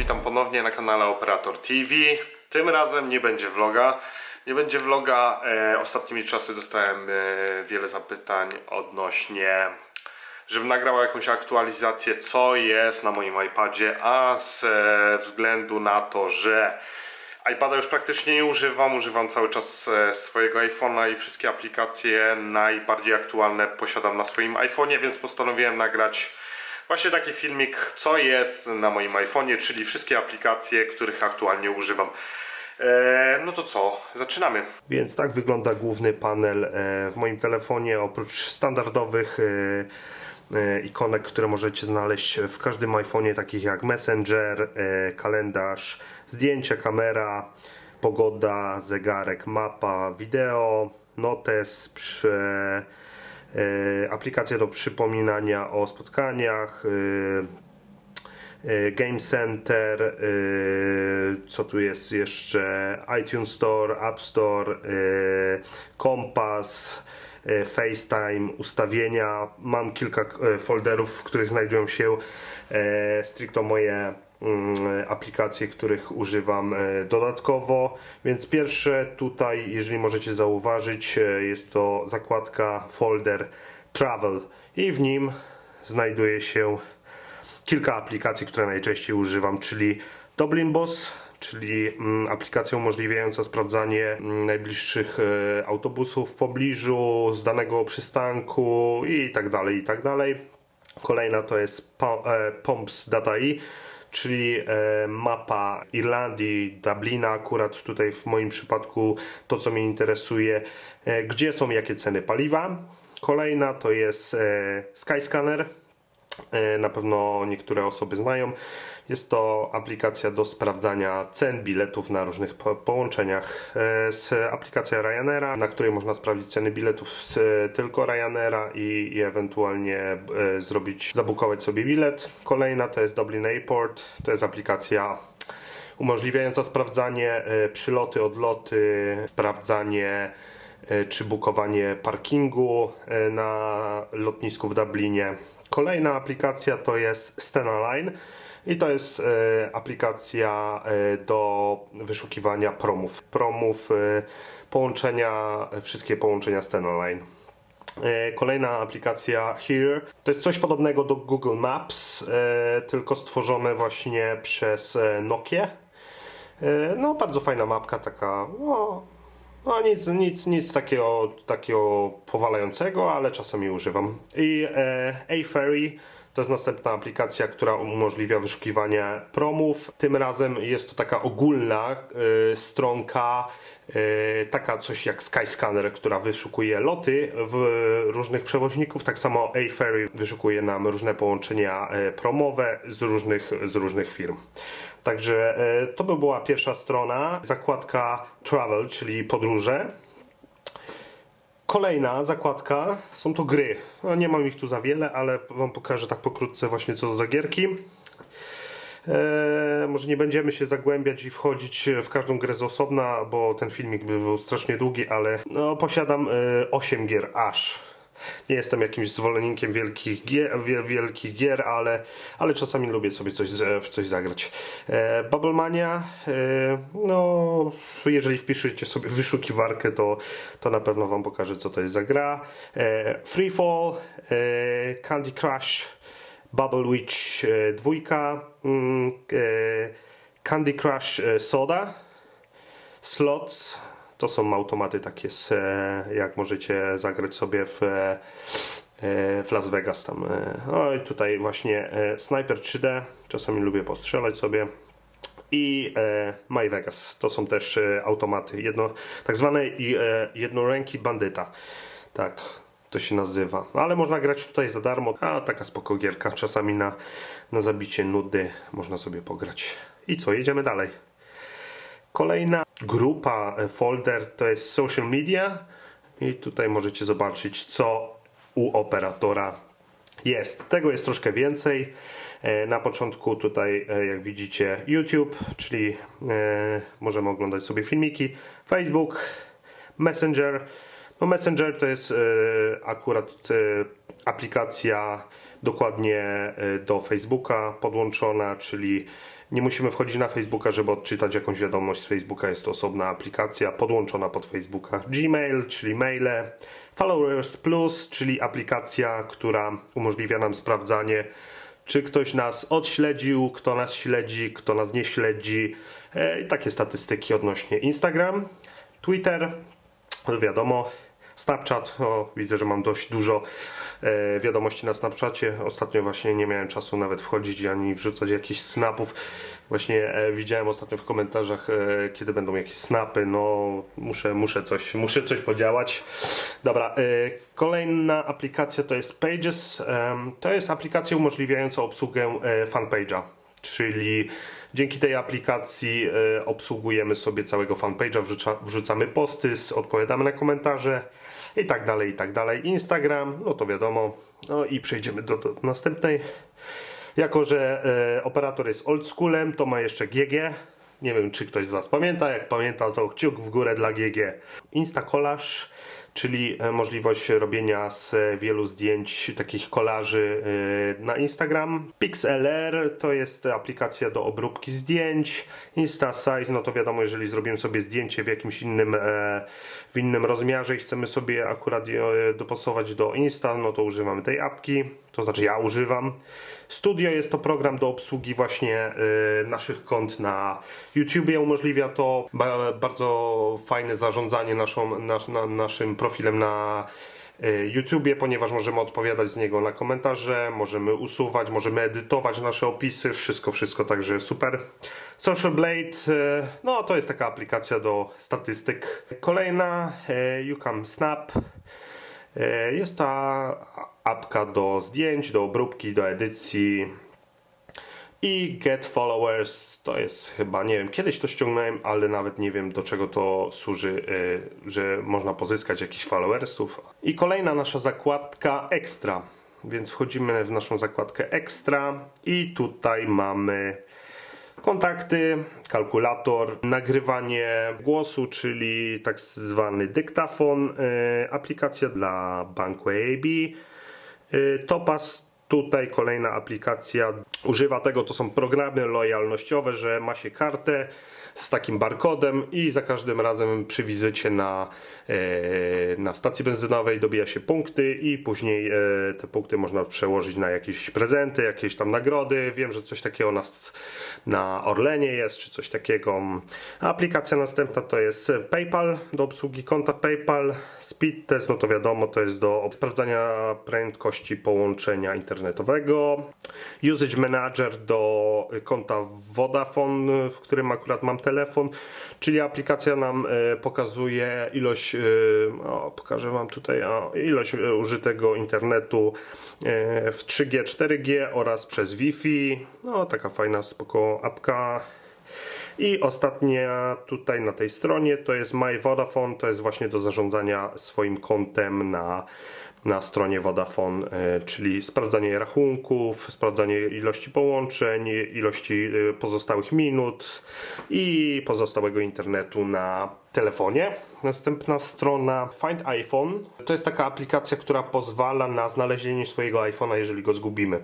witam ponownie na kanale Operator TV. Tym razem nie będzie vloga. Nie będzie vloga. E, ostatnimi czasy dostałem e, wiele zapytań odnośnie, żebym nagrał jakąś aktualizację, co jest na moim iPadzie, a z e, względu na to, że iPada już praktycznie nie używam, używam cały czas e, swojego iPhone'a i wszystkie aplikacje najbardziej aktualne posiadam na swoim iPhone'ie, więc postanowiłem nagrać Właśnie taki filmik, co jest na moim iPhone'ie, czyli wszystkie aplikacje, których aktualnie używam. Eee, no to co, zaczynamy. Więc tak wygląda główny panel e, w moim telefonie, oprócz standardowych e, e, ikonek, które możecie znaleźć w każdym iPhone'ie, takich jak Messenger, e, kalendarz, zdjęcia, kamera, pogoda, zegarek, mapa, wideo, notes, prze, e, aplikacja do przypominania o spotkaniach, e, e, Game Center, e, co tu jest jeszcze, iTunes Store, App Store, e, Kompas, e, FaceTime, ustawienia. Mam kilka e, folderów, w których znajdują się e, stricto moje aplikacje, których używam e, dodatkowo. Więc pierwsze tutaj, jeżeli możecie zauważyć, e, jest to zakładka folder Travel i w nim znajduje się kilka aplikacji, które najczęściej używam, czyli Dublin Boss, czyli mm, aplikacja umożliwiająca sprawdzanie mm, najbliższych e, autobusów w pobliżu, z danego przystanku i tak dalej, i tak dalej. Kolejna to jest Po- e, Pomps.ai, czyli e, mapa Irlandii, Dublina, akurat tutaj w moim przypadku to, co mnie interesuje, e, gdzie są jakie ceny paliwa. Kolejna to jest e, Skyscanner, na pewno niektóre osoby znają. Jest to aplikacja do sprawdzania cen biletów na różnych po połączeniach. Jest aplikacja Ryanaira, na której można sprawdzić ceny biletów z tylko Ryanaira i, i ewentualnie e, zrobić, zabukować sobie bilet. Kolejna to jest Dublin Airport. To jest aplikacja umożliwiająca sprawdzanie przyloty, odloty, sprawdzanie czy bukowanie parkingu na lotnisku w Dublinie. Kolejna aplikacja to jest Stenaline i to jest e, aplikacja e, do wyszukiwania promów. Promów, e, połączenia, wszystkie połączenia Stenaline. Kolejna aplikacja Here to jest coś podobnego do Google Maps, tylko stworzone właśnie przez Nokia. No, bardzo fajna mapka, taka. No, no nic, nic, nic takiego, takiego powalającego, ale czasami używam. I e, A-Ferry to jest następna aplikacja, która umożliwia wyszukiwanie promów. Tym razem jest to taka ogólna e, stronka, e, taka coś jak Skyscanner, która wyszukuje loty w różnych przewoźników. Tak samo A-Ferry wyszukuje nam różne połączenia e, promowe z różnych, z różnych firm. Także e, to by była pierwsza strona. Zakładka Travel, czyli podróże. Kolejna zakładka są to gry. No, nie mam ich tu za wiele, ale Wam pokażę tak pokrótce właśnie co to za gierki. Eee, może nie będziemy się zagłębiać i wchodzić w każdą grę z osobna, bo ten filmik by był strasznie długi, ale no, posiadam e, 8 gier aż. Nie jestem jakimś zwolennikiem wielkich gier, wie- wielkich gier ale, ale czasami lubię sobie coś, w coś zagrać. E, Bubblemania, e, no jeżeli wpiszecie sobie wyszukiwarkę, to, to na pewno Wam pokażę co to jest za gra. E, Freefall, e, Candy Crush, Bubble Witch 2, mm, e, Candy Crush e, Soda, Slots, to są automaty takie, e, jak możecie zagrać sobie w, e, w Las Vegas tam. e. No i tutaj właśnie e, Sniper 3D, czasami lubię postrzelać sobie. I e, My Vegas, to są też e, automaty, jedno, tak zwane i, e, jednoręki bandyta. Tak, to się nazywa. Ale można grać tutaj za darmo, a taka spoko gierka, czasami na, na zabicie nudy można sobie pograć. I co, jedziemy dalej. Kolejna grupa, e, folder to jest social media i tutaj możecie zobaczyć co u operatora jest. Tego jest troszkę więcej. E, Na początku tutaj e, jak widzicie YouTube, czyli możemy oglądać sobie filmiki, Facebook, Messenger. No Messenger to jest akurat aplikacja dokładnie do Facebooka podłączona, czyli Nie musimy wchodzić na Facebooka, żeby odczytać jakąś wiadomość z Facebooka. Jest to osobna aplikacja podłączona pod Facebooka. Gmail, czyli maile. Followers Plus, czyli aplikacja, która umożliwia nam sprawdzanie, czy ktoś nas odśledził, kto nas śledzi, kto nas nie śledzi. E, I takie statystyki odnośnie Instagram, Twitter, no wiadomo, Snapchat, o, widzę, że mam dość dużo e, wiadomości na Snapchacie. Ostatnio właśnie nie miałem czasu nawet wchodzić ani wrzucać jakichś snapów. Właśnie e, widziałem ostatnio w komentarzach, e, kiedy będą jakieś snapy. No, muszę, muszę, coś, muszę coś podziałać. Dobra, e, kolejna aplikacja to jest Pages. Em, to jest aplikacja umożliwiająca obsługę e, fanpage'a. Czyli dzięki tej aplikacji e, obsługujemy sobie całego fanpage'a, wrzuca, wrzucamy posty, odpowiadamy na komentarze i tak dalej, i tak dalej. Instagram, no to wiadomo. No i przejdziemy do, do następnej. Jako, że e, operator jest oldschoolem, to ma jeszcze GG. Nie wiem, czy ktoś z Was pamięta. Jak pamięta, to kciuk w górę dla GG. Insta Collage, czyli e, możliwość robienia z wielu zdjęć, takich kolaży e, na Instagram. PixLR to jest aplikacja do obróbki zdjęć. Insta Size, no to wiadomo, jeżeli zrobimy sobie zdjęcie w jakimś innym, e, w innym rozmiarze i chcemy sobie akurat dopasować do Insta, no to używamy tej apki. To znaczy ja używam. Studio jest to program do obsługi właśnie y, naszych kont na YouTubie. Umożliwia to ba bardzo fajne zarządzanie naszą, nasz, na, naszym profilem na y, YouTubie, ponieważ możemy odpowiadać z niego na komentarze, możemy usuwać, możemy edytować nasze opisy, wszystko, wszystko, także super. Social Blade, y, no to jest taka aplikacja do statystyk. Kolejna, YouCam Snap. E, Jest ta apka do zdjęć, do obróbki, do edycji. I Get Followers to jest chyba, nie wiem, kiedyś to ściągnąłem, ale nawet nie wiem do czego to służy, e, że można pozyskać jakichś followersów. I kolejna nasza zakładka Extra. Więc wchodzimy w naszą zakładkę Extra i tutaj mamy kontakty, kalkulator, nagrywanie głosu, czyli tak zwany dyktafon, y, aplikacja dla banku AAB, y, Topaz, tutaj kolejna aplikacja używa tego, to są programy lojalnościowe, że ma się kartę z takim barkodem i za każdym razem przy wizycie na, e, na stacji benzynowej dobija się punkty i później e, te punkty można przełożyć na jakieś prezenty, jakieś tam nagrody. Wiem, że coś takiego na, na Orlenie jest, czy coś takiego. Aplikacja następna to jest PayPal do obsługi konta PayPal. Speed Test, no to wiadomo, to jest do sprawdzania prędkości połączenia internetowego. Usage Manager do konta Vodafone, w którym akurat mam telefon, czyli aplikacja nam e, pokazuje ilość, e, o, pokażę Wam tutaj, o, ilość e, użytego internetu w 3G, 4G oraz przez Wi-Fi. No, taka fajna, spoko apka. I ostatnia tutaj na tej stronie to jest My Vodafone, to jest właśnie do zarządzania swoim kontem na, na stronie Vodafone, e, czyli sprawdzanie rachunków, sprawdzanie ilości połączeń, ilości e, pozostałych minut i pozostałego internetu na telefonie. Następna strona Find iPhone. To jest taka aplikacja, która pozwala na znalezienie swojego iPhone'a, jeżeli go zgubimy.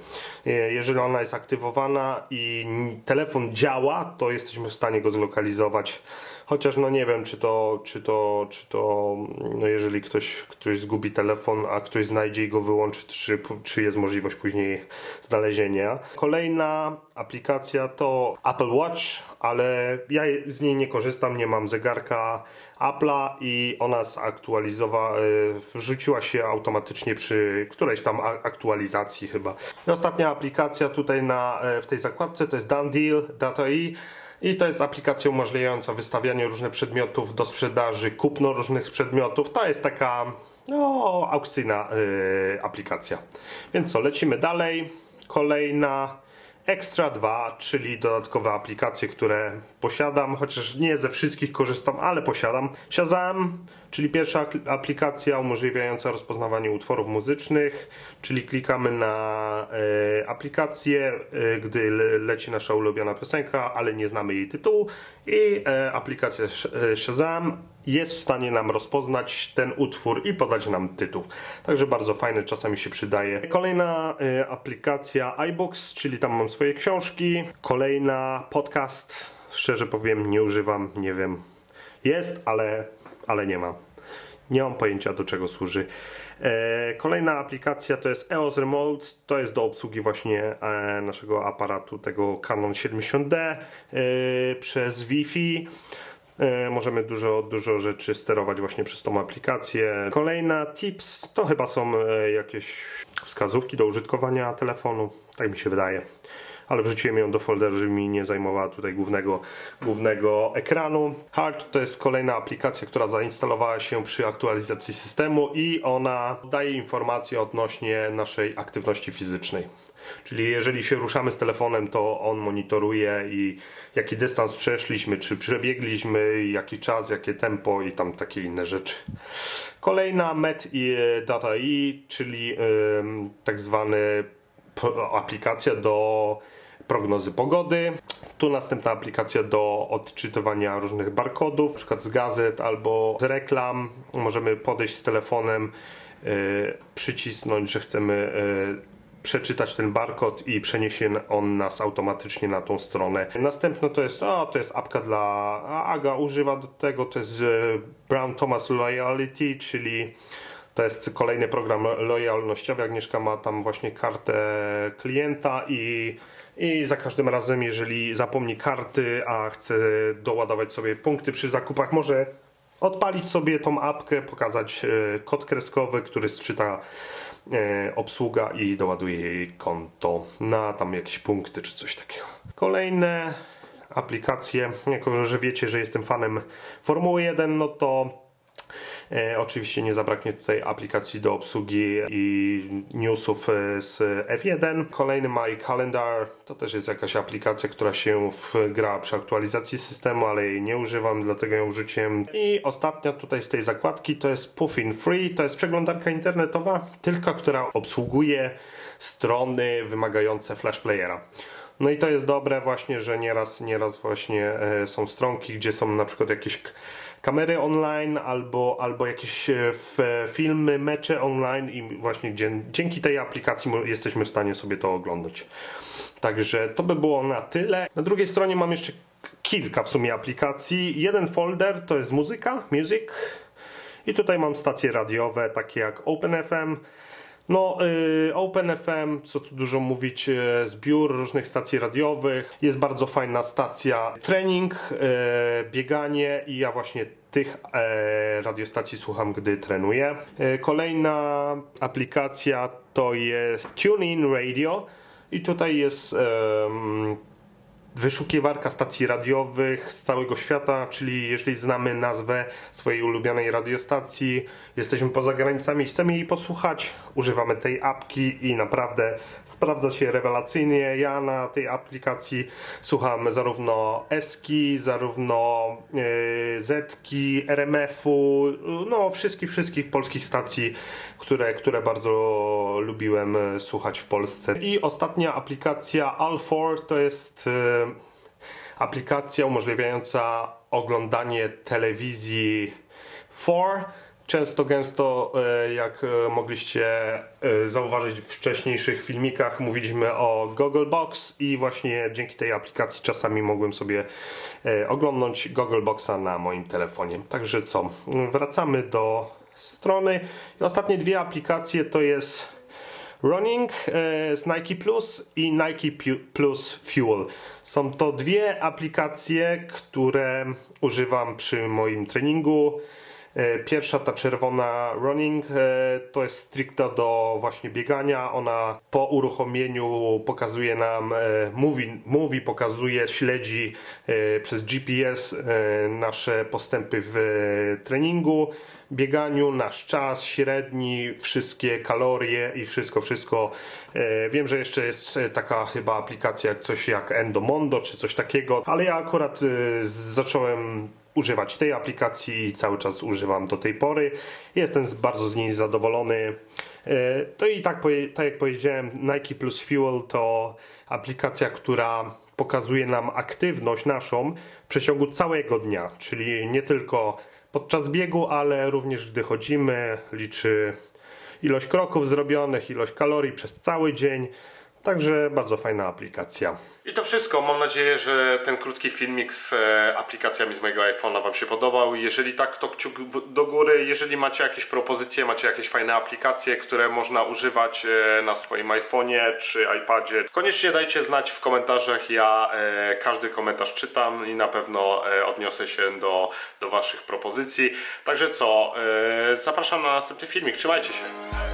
E, Jeżeli ona jest aktywowana i telefon działa, to jesteśmy w stanie go zlokalizować. Chociaż no nie wiem, czy to, czy to, czy to, no jeżeli ktoś, ktoś zgubi telefon, a ktoś znajdzie i go wyłączy, czy, czy jest możliwość później znalezienia. Kolejna aplikacja to Apple Watch, ale ja z niej nie korzystam, nie mam zegarka Apple'a i ona zaktualizowała, y, wrzuciła się automatycznie przy którejś tam aktualizacji chyba. I ostatnia aplikacja tutaj na, e, w tej zakładce to jest Done Deal, Data.i i to jest aplikacja umożliwiająca wystawianie różnych przedmiotów do sprzedaży, kupno różnych przedmiotów. To jest taka no, aukcyjna y, aplikacja. Więc co, lecimy dalej. Kolejna Extra 2, czyli dodatkowe aplikacje, które posiadam, chociaż nie ze wszystkich korzystam, ale posiadam. Shazam, czyli pierwsza aplikacja umożliwiająca rozpoznawanie utworów muzycznych, czyli klikamy na e, aplikację, e, gdy le, leci nasza ulubiona piosenka, ale nie znamy jej tytułu i e, aplikacja Sh- Shazam jest w stanie nam rozpoznać ten utwór i podać nam tytuł. Także bardzo fajne, czasami się przydaje. Kolejna aplikacja iBooks, czyli tam mam swoje książki. Kolejna podcast, szczerze powiem, nie używam, nie wiem. Jest, ale, ale nie mam. Nie mam pojęcia do czego służy. E, kolejna aplikacja to jest EOS Remote. To jest do obsługi właśnie e, naszego aparatu, tego Canon 70D e, przez Wi-Fi. Możemy dużo, dużo rzeczy sterować właśnie przez tą aplikację. Kolejna tips to chyba są jakieś wskazówki do użytkowania telefonu. Tak mi się wydaje ale wrzuciłem ją do folderu, żeby mi nie zajmowała tutaj głównego, głównego ekranu. Hard to jest kolejna aplikacja, która zainstalowała się przy aktualizacji systemu i ona daje informacje odnośnie naszej aktywności fizycznej. Czyli jeżeli się ruszamy z telefonem, to on monitoruje i jaki dystans przeszliśmy, czy przebiegliśmy, jaki czas, jakie tempo i tam takie inne rzeczy. Kolejna Met i Data I, czyli ym, tak zwany aplikacja do prognozy pogody. Tu następna aplikacja do odczytywania różnych barkodów, na przykład z gazet albo z reklam. Możemy podejść z telefonem, y, przycisnąć, że chcemy y, przeczytać ten barkod i przeniesie on nas automatycznie na tą stronę. Następno to jest, o, to jest apka dla Aga używa do tego, to jest y, Brown Thomas Loyalty, czyli to jest kolejny program lojalnościowy. Agnieszka ma tam właśnie kartę klienta i, i za każdym razem, jeżeli zapomni karty, a chce doładować sobie punkty przy zakupach, może odpalić sobie tą apkę, pokazać e, kod kreskowy, który sczyta e, obsługa i doładuje jej konto na tam jakieś punkty czy coś takiego. Kolejne aplikacje, jako że wiecie, że jestem fanem Formuły 1, no to oczywiście nie zabraknie tutaj aplikacji do obsługi i newsów e, z F1. Kolejny My Calendar to też jest jakaś aplikacja, która się wgra przy aktualizacji systemu, ale jej nie używam, dlatego ją wrzuciłem. I ostatnia tutaj z tej zakładki to jest Puffin Free, to jest przeglądarka internetowa, tylko która obsługuje strony wymagające Flash Playera. No i to jest dobre właśnie, że nieraz, nieraz właśnie e, są stronki, gdzie są na przykład jakieś kamery online albo, albo jakieś e, f, filmy, mecze online i właśnie dzięki tej aplikacji jesteśmy w stanie sobie to oglądać. Także to by było na tyle. Na drugiej stronie mam jeszcze kilka w sumie aplikacji. Jeden folder to jest muzyka, music. I tutaj mam stacje radiowe, takie jak OpenFM. No, y, OpenFM, co tu dużo mówić, y, zbiór różnych stacji radiowych. Jest bardzo fajna stacja trening, y, bieganie i ja właśnie tych radiostacji słucham, gdy trenuję. Kolejna aplikacja to jest TuneIn Radio i tutaj jest wyszukiwarka stacji radiowych z całego świata, czyli jeżeli znamy nazwę swojej ulubionej radiostacji, jesteśmy poza granicami i chcemy jej posłuchać, używamy tej apki i naprawdę sprawdza się rewelacyjnie. Ja na tej aplikacji słucham zarówno Eski, zarówno yy, Zetki, RMF-u, no wszystkich, wszystkich polskich stacji, które, które bardzo lubiłem e, słuchać w Polsce. I ostatnia aplikacja All4 to jest e, aplikacja umożliwiająca oglądanie telewizji 4. Często, gęsto, e, jak e, mogliście e, zauważyć w wcześniejszych filmikach, mówiliśmy o Google Box i właśnie dzięki tej aplikacji czasami mogłem sobie oglądać Google Boxa na moim telefonie. Także co, wracamy do strony. I ostatnie dwie aplikacje to jest Running e, z Nike Plus i Nike Plus Fuel. Są to dwie aplikacje, które używam przy moim treningu. E, Pierwsza, ta czerwona running, e, to jest stricte do właśnie biegania. Ona po uruchomieniu pokazuje nam, e, mówi, mówi pokazuje, śledzi przez GPS nasze postępy w treningu, bieganiu, nasz czas średni, wszystkie kalorie i wszystko, wszystko. Wiem, że jeszcze jest taka chyba aplikacja coś jak Endomondo czy coś takiego, ale ja akurat zacząłem używać tej aplikacji i cały czas używam do tej pory. Jestem bardzo z niej zadowolony. E, To i tak, tak jak powiedziałem, Nike Plus Fuel to aplikacja, która pokazuje nam aktywność naszą w przeciągu całego dnia, czyli nie tylko podczas biegu, ale również gdy chodzimy, liczy ilość kroków zrobionych, ilość kalorii przez cały dzień. Także bardzo fajna aplikacja. I to wszystko. Mam nadzieję, że ten krótki filmik z e, aplikacjami z mojego iPhone'a Wam się podobał. Jeżeli tak, to kciuk do góry. Jeżeli macie jakieś propozycje, macie jakieś fajne aplikacje, które można używać e, na swoim iPhone'ie czy iPadzie, koniecznie dajcie znać w komentarzach. Ja e, każdy komentarz czytam i na pewno odniosę się do, do Waszych propozycji. Także co, zapraszam na następny filmik. Trzymajcie się.